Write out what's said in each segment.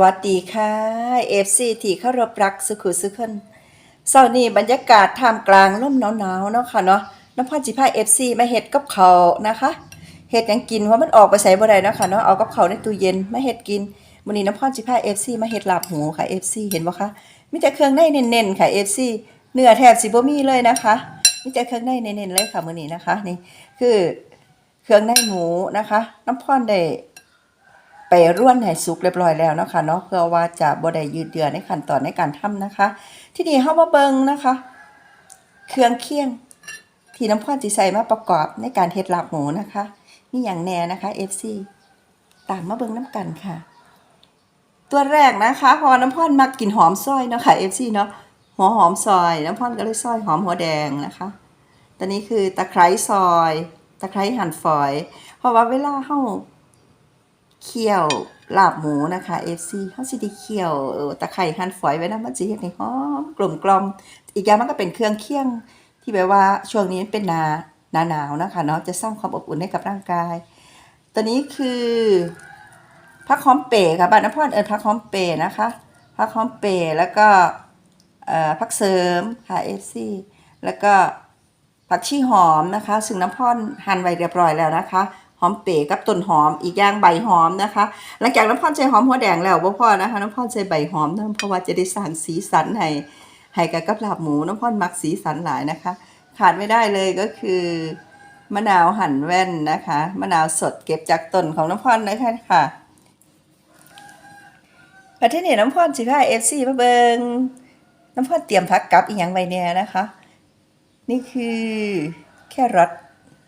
วัสดีค่ะเอฟซีที่เคารพรักสุขุสุขคนเช้านี้บรรยากาศท่ามกลางลมหนาวๆเนาะค่ะเนาะน้ำพ่อจิพาเอฟซีมาเฮ็ดกับเขานะคะเฮ็ดยังกินเพราะมันออกไปใส่บ่ได้เนาะค่ะเนาะเอากับเขาในตู้เย็นมาเฮ็ดกินมื้อนี้น้ำพ่อจิพาเอฟซีมาเฮ็ดลาบหมูค่ะเอฟซีเห็นบ่คะมีแต่เครื่องในเน้นๆค่ะเอฟซีเนื้อแทบสิบ่มีเลยนะคะมีแต่เครื่องในเน้นๆเลยค่ะมื้อนี้นะคะนี่คือเครื่องในหมูนะคะ น้ำพ่อได้ ไปร่วนให้สุกเรียบร้อยแล้วนะคะเนาะเพื่อว่าจะบ่ได้ยืดเยื้อในขั้นตอนในการทำนะคะ ที่นี่เฮามาเบิ่งนะคะ เครื่องเคียง ที่น้ำพ่อสิใส่มาประกอบในการเฮ็ดลาบหมูนะคะมีอย่างแน่นะคะ FC ตามมาเบิ่งน้ำกันค่ะ ตัวแรกนะคะ พอน้ำพ่อนมักกินหอมซอยเนาะค่ะ FC เนาะหัวหอมซอย น้ำพ่อนก็เลยซอยหอมหัวแดงนะคะตอนนี้คือตะไคร้ซอย ตะไคร้หั่นฝอย เพราะว่าเวลาเฮา เคี่ยวลาบหมูนะคะ FC เขาสิได้เคี่ยวตะไคร้หั่นฝอยไว้นะมันสิเฮ็ดให้หอมกลมกลมอีกอย่างมันก็เป็นเครื่องเคี่ยง ที่แบบว่าช่วงนี้เป็นนาหนาหนาวนะคะเนาะจะสร้างความอบอุ่นให้กับร่างกาย ตัวนี้คือผักหอมเป๋ค่ะบ้านน้ำพรเอิญผักหอมเป๋นะคะผักหอมเป๋แล้วก็ผักเสริมค่ะ FC แล้วก็ผักชีหอมนะคะ ซึ่งน้ำพ่อนหั่นไว้เรียบร้อยแล้วนะคะ หอมเป๋กับต้นหอมอีกอย่างใบหอมนะคะ หลังจากน้ำพ่อนใช้หอมหัวแดงแล้วบ่พ่อนะคะน้ำพ่อนใช้ใบหอมนะเพราะว่าจะได้สางสีสันให้ให้กับกับลาบหมูน้ำพ่อนมักสีสันหลายนะคะ ขาดไม่ได้เลยก็คือมะนาวหั่นแว่นนะคะ มะนาวสดเก็บจากต้นของน้ำพ่อนนะคะค่ะประเทศนี้น้ำพ่อนสิพาเอฟซีมาเบิงน้ำพ่อนเตรียมพักกับอีกอย่างไว้เนี่ยนะคะ นี่คือแครอท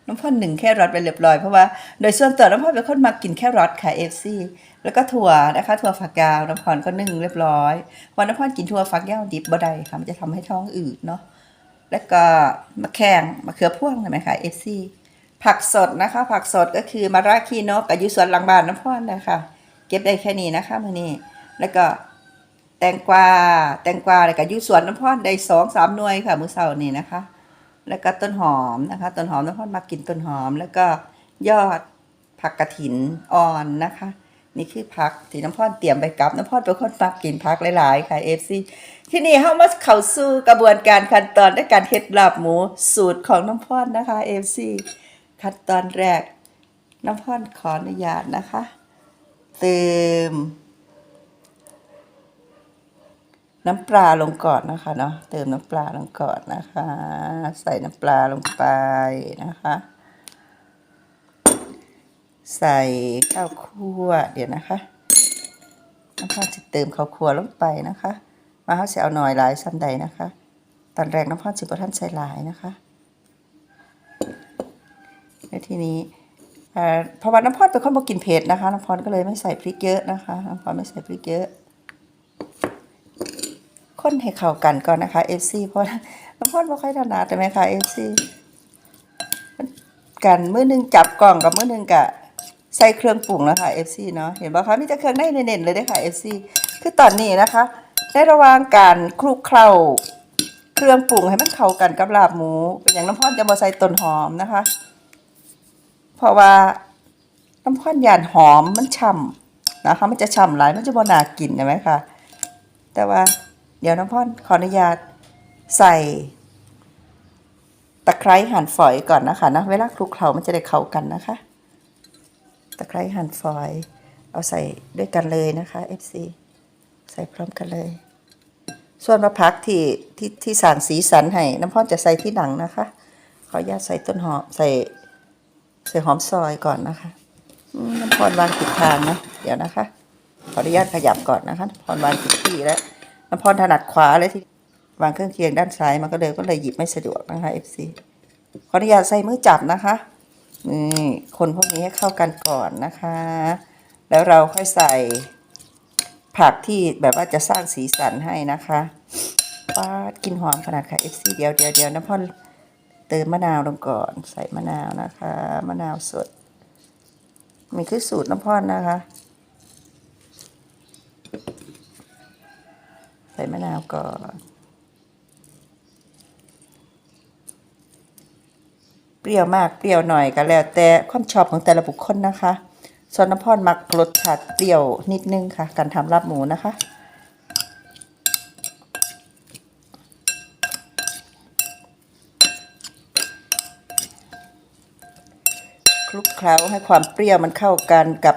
น้ำพ่อหนึ่งแครอทไปเรียบร้อยเพราะว่าโดยส่วนตัวน้ำพ่อเป็นคนมากินแครอทค่ะเอฟซีแล้วก็ถั่วนะคะถั่วฝักยาวน้ำพ่อก็นึ่งเรียบร้อยวันน้ำพ่อกินถั่วฝักยาวดิบบ่ได้ค่ะมันจะทำให้ท้องอืดเนาะแล้วก็มะแขงมะเขือพ่วงใช่ไหมคะเอฟซีผักสดนะคะ ผักสดก็คือมะระคีนกกับยูสวนหลังบ้านน้ำพ่อนนะคะเก็บได้แค่นี้นะคะมือนี้แล้วก็แตงกวาแตงกวาแล้วก็อยู่สวนน้ำพ่อได้สองสามหน่วยค่ะมือเช้านี่นะคะ แล้วก็ต้นหอมนะคะ ต้นหอมน้ำพอนมากินต้นหอม แล้วก็ยอดผักกระถินอ่อนนะคะ นี่คือผักที่น้ำพอนเตรียมไปกับน้ำพอนเป็นคนมักกินผักหลายๆค่ะเอฟซีที่นี่เฮามาเข้าสู่กระบวนการขั้นตอนในการเฮ็ดลาบหมูสูตรของน้ำพอนนะคะเอฟซีขั้นตอนแรกน้ำพอนขออนุญาตนะคะ เติม น้ำปลาลงก่อนนะคะเนาะเติมน้ำปลาลงก่อนนะคะ ใส่น้ำปลาลงไปนะคะ ใส่ข้าวคั่วเดี๋ยวนะคะน้ำพ่อจะเติมข้าวคั่วลงไปนะคะ มาเขาจะเอาหน่อยหลายซ้ำใดนะคะ ตอนแรกน้ำพ่อจะบท่านใส่หลายนะคะแล้วทีนี้เอ่อเพราะว่าน้ำพ่อเป็นคนบ่กินเผ็ดนะคะ น้ำพ่อก็เลยไม่ใส่พริกเยอะนะคะ น้ำพ่อไม่ใส่พริกเยอะ คนให้เข้ากันก่อนนะคะ FC เพราะน้ำพ่นไม่ค่อยถนัดใช่ไหมคะ FC กันมือหนึงจับกล่องกับมือหนึงกะใส่เครื่องปรุงนะคะ FC เนาะเห็นป่ะคะมีแต่เครื่องในเน้นๆเลยเด้ค่ะ FC คือตอนนี้นะคะ ในระหว่างการคลุกเคล้าเครื่องปรุงให้มันเข้ากันกับลาบหมูเป็นอย่างน้ำพ่อนจะมาใส่ต้นหอมนะคะ เพราะว่าน้ำพ่อนยานหอมมันฉ่ำนะคะ มันจะฉ่ำหลายมันจะบนากินใช่ไหมคะแต่ว่า เดี๋ยวน้ำพ่อนขออนุญาตใส่ตะไคร้หั่นฝอยก่อนนะคะนะเวลาคลุกเคล้ามันจะได้เข้ากันนะคะ ตะไคร้หั่นฝอย เอาใส่ด้วยกันเลยนะคะ FC ใส่พร้อมกันเลย ส่วนมะพักที่ที่ที่สางสีสันให้น้ำพ่อนจะใส่ที่หลังนะคะ ขออนุญาตใส่ต้นหอมใส่ใส่หอมซอยก่อนนะคะน้ำพรวางผิดทางนะ เดี๋ยวนะคะ ขออนุญาตขยับก่อนนะคะพรวางผิดที่แล้ว น้ำพรถนัดขวาเลยที่วางเครื่องเคียงด้านซ้ายมันก็เลยก็เลยหยิบไม่สะดวกนะคะ FC ขออนุญาตใส่มือจับนะคะนี่คนพวกนี้ให้เข้ากันก่อนนะคะ แล้วเราค่อยใส่ผักที่แบบว่าจะสร้างสีสันให้นะคะป้ากินหอมขนาดค่ะ FC เดี๋ยวเดี๋ยวเดี๋ยวน้ำพรเติมมะนาวลงก่อน ใส่มะนาวนะคะ มะนาวสดมีคือสูตรน้ำพรนะคะ ใส่มะนาวก่อนเปรี้ยวมากเปรี้ยวหน่อยก็แล้ว แต่ความชอบของแต่ละบุคคลนะคะส่วนน้ำพรมักรสชาติเปรี้ยวนิดนึงค่ะ การทำลาบหมูนะคะคลุกเคล้าให้ความเปรี้ยวมันเข้ากันกับ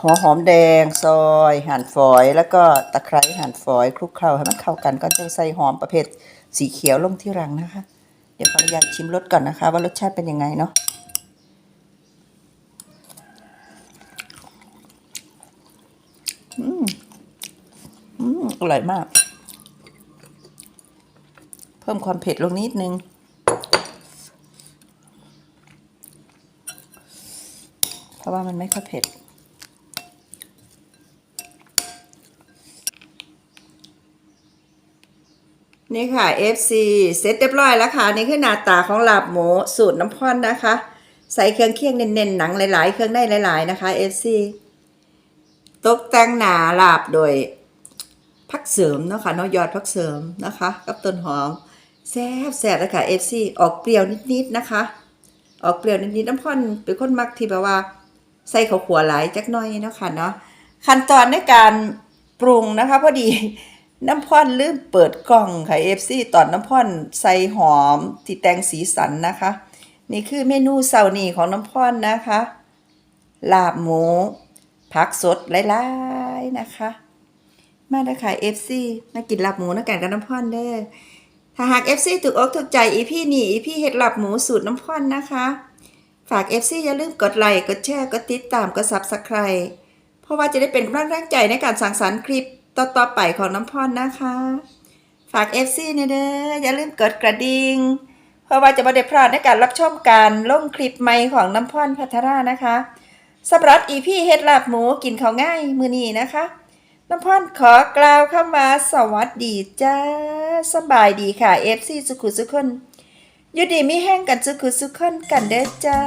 หัวหอมแดงซอยหั่นฝอย แล้วก็ตะไคร้หั่นฝอยคลุกเคล้าให้มันเข้ากันก็จะใส่หอมประเภทสีเขียวลงที่รังนะคะ เดี๋ยวขออนุญาตชิมรสก่อนนะคะ ว่ารสชาติเป็นยังไงเนาะอืมอืมอร่อยมาก เพิ่มความเผ็ดลงนิดนึงเพราะว่ามันไม่ค่อยเผ็ด นี่ค่ะ FC เสร็จเรียบร้อยแล้วค่ะ นี่คือหน้าตาของลาบหมูสูตรน้ำพร่อนนะคะ ใส่เครื่องเคียงเน้นๆหนังหลายๆ เครื่องได้หลาย ๆ นะคะ FC ตกแต่งหนาลาบโดยพักเสริมเนาะค่ะเนาะยอดพักเสริมนะคะ กับต้นหอมแซ่บแซ่บแล้วค่ะ FC ออกเปรี้ยวนิดๆนะคะ ออกเปรี้ยวนิดๆน้ำพร่อนเป็นคนมักที่แบบว่า ใส่ข้าวขัวหลายจักหน่อยเนาะค่ะเนาะขั้นตอนในการปรุงนะคะ พอดี น้ำพ่อนลืมเปิดกล่องค่ะ FC ตอนน้ำพ่อนใส่หอมที่แตงสีสันนะคะ นี่คือเมนูเสาร์นี้ของน้ำพ่อนนะคะ ลาบหมู ผักสดหลายๆนะคะ มาเด้อค่ะ FC มากินลาบหมูน้ำกันกับน้ำพ่อนเด้อถ้าหาก FC ถูกอกถูกใจอีพี่นี่อีพี่เห็ดลาบหมูสูตรน้ำพ่อนนะคะ ฝาก FC อย่าลืมกดไลค์กดแชร์กดติดตามกด Subscribe เพราะว่าจะได้เป็นกำลังแรงใจในการสั่งสรรค์คลิป ต่อๆไปของน้ำพรนะคะ ฝาก FC เนี่ยเด้ออย่าลืมกดกระดิ่งเพราะว่าจะไม่ได้พลาดในการรับชมการลงคลิปใหม่ของน้ำพรพัทรานะคะสำหรับอีพี่เฮ็ดลาบหมูกินเขาง่ายมือนี้นะคะ น้ำพรขอกล่าวคำว่าสวัสดีจ้าสบายดีค่ะ FC สุขุสุขคนอยู่ดีมีแห้งกันสุขุสุขคนกันเด้อจ้า